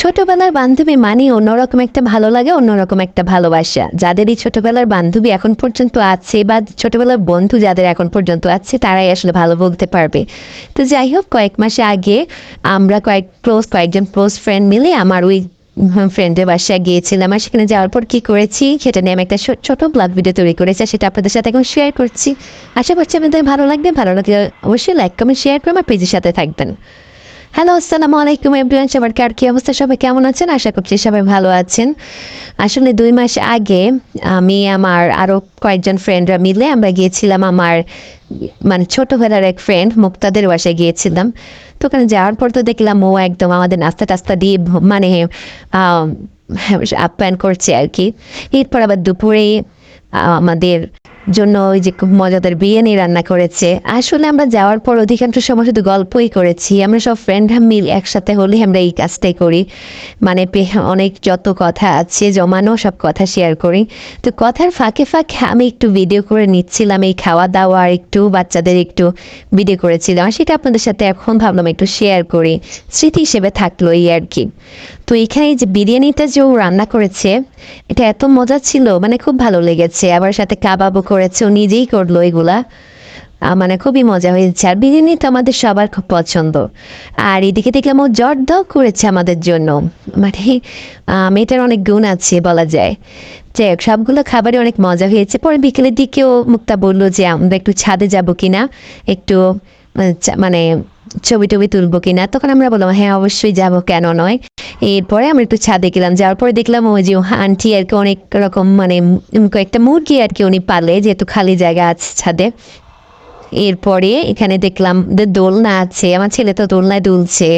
ছোটবেলার বান্ধবী মানে অন্যরকম একটা ভালো লাগে, অন্যরকম একটা ভালোবাসা। যাদের এই ছোটবেলার বান্ধবী এখন পর্যন্ত আছে বা ছোটবেলার বন্ধু যাদের এখন পর্যন্ত আছে, তারাই আসলে ভালো বলতে পারবে। তো যাই হোক, কয়েক মাস আগে আমরা কয়েক ক্লোজ কয়েকজন ক্লোজ ফ্রেন্ড মিলে আমার ওই ফ্রেন্ডের বাসায় গিয়েছিলাম আর সেখানে যাওয়ার পর কি করেছি, সেটা নিয়ে আমি একটা ছোট ব্লগ ভিডিও তৈরি করেছি সেটা আপনাদের সাথে এখন শেয়ার করছি। আশা করছি আপনাদের ভালো লাগবে, ভালো লাগলে অবশ্যই লাইক কমেন্ট শেয়ার করে আমার পেজের সাথে থাকবেন। হ্যালো আসসালামু আলাইকুম এভরিওয়ান সবার কার কি অবস্থা? সবাই কেমন আছেন? আশা করছি সবাই ভালো আছেন। আসলে দুই মাস আগে আমি, আমার আরও কয়েকজন ফ্রেন্ডরা মিলে আমরা গিয়েছিলাম আমার মানে ছোটোবেলার এক ফ্রেন্ড মুক্তাদের বাসায় গিয়েছিলাম। তো ওখানে যাওয়ার পর তো দেখলাম ও একদম আমাদের নাস্তা টাস্তা দিয়ে মানে আপ্যায়ন করছে আর কি। এরপর আবার দুপুরে আমাদের জন্য ওই যে খুব মজাদার বিরিয়ানি রান্না করেছে। আসলে আমরা যাওয়ার পর অধিকাংশ সময় শুধু গল্পই করেছি। আমরা সব ফ্রেন্ডরা মিল একসাথে হলে আমরা এই কাজটাই করি। মানে অনেক যত কথা আছে, জমানো সব কথা শেয়ার করি। তো কথার ফাঁকে ফাঁকে আমি একটু ভিডিও করে নিচ্ছিলাম, এই খাওয়া দাওয়া আর একটু বাচ্চাদের একটু ভিডিও করেছিলাম। সেটা আপনাদের সাথে এখন ভাবলাম একটু শেয়ার করি। স্মৃতি হিসেবে থাকল এই আর কি। তো এখানে যে বিরিয়ানিটা যে ও রান্না করেছে, এটা এত মজা ছিল মানে খুব ভালো লেগেছে। আবার সাথে কাবাবও করেছে, ও নিজেই করল এগুলা। মানে খুবই মজা হয়েছে। আর বিরিয়ানি তো আমাদের সবার খুব পছন্দ। আর এদিকে দেখলাম ও জর্দাও করেছে আমাদের জন্য। মানে মেয়েটার অনেক গুণ আছে বলা যায়। যাই হোক, সবগুলো খাবারই অনেক মজা হয়েছে। পরে বিকেলের দিকেও মুক্তা বলল যে, আমরা একটু ছাদে যাব কিনা? একটু মানে ছবি টবি তুলবো কিনা? তখন আমরা বললাম হ্যাঁ অবশ্যই যাব, কেন নয়? এরপরে আমরা একটু ছাদে গেলাম, যাওয়ার পরে দেখলাম ওই যে আন্টি আর কি অনেক রকম মানে কয়েকটা মুরগি আর কি উনি পালে, যেহেতু খালি জায়গা আছে ছাদে। এরপরে এখানে দেখলাম দোলনা আছে, আমার ছেলে তো দোলনায় দুলছে,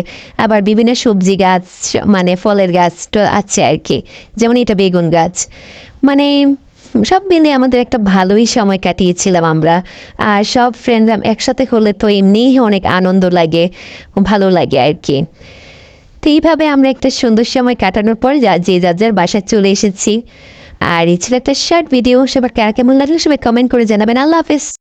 আবার বিভিন্ন সবজি গাছ মানে ফলের গাছ তো আছে আর কি, যেমন এটা বেগুন গাছ। মানে সব মিলে আমাদের একটা ভালোই সময় কাটিয়েছিলাম আমরা, আর সব ফ্রেন্ডরা একসাথে হলে তো এমনিই অনেক আনন্দ লাগে, ভালো লাগে আর কি। তো এইভাবে আমরা একটা সুন্দর সময় কাটানোর পর যা যে যার যার বাসায় চলে এসেছি। আর এই ছিল একটা শর্ট ভিডিও সবার কেমন লাগল সবাই কমেন্ট করে জানাবেন। আল্লাহ হাফেজ।